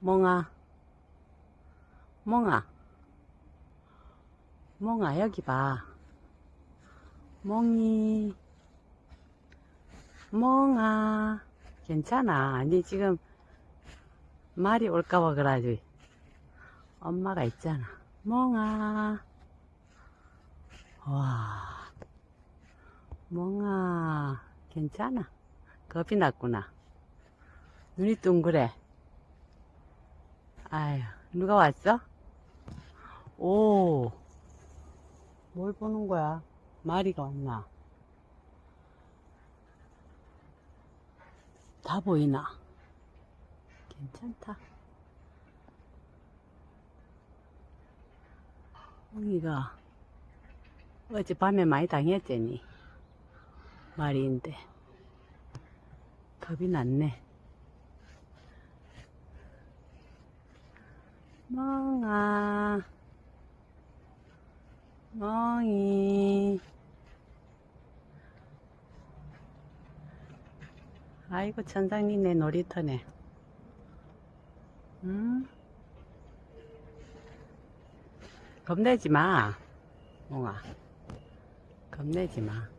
멍아. 멍아. 멍아, 여기 봐. 멍이. 멍아. 괜찮아. 아니, 지금 말이 올까봐 그러지. 엄마가 있잖아. 멍아. 와. 멍아. 괜찮아. 겁이 났구나. 눈이 둥그래. 아유, 누가 왔어? 오. 뭘 보는 거야? 마리가 왔나? 다 보이나? 괜찮다. 홍이가 어젯밤에 많이 당했더니 말인데 겁이 났네. 멍아, 멍이. 아이고, 천상님네 놀이터네. 응? 겁내지 마, 멍아. 겁내지 마.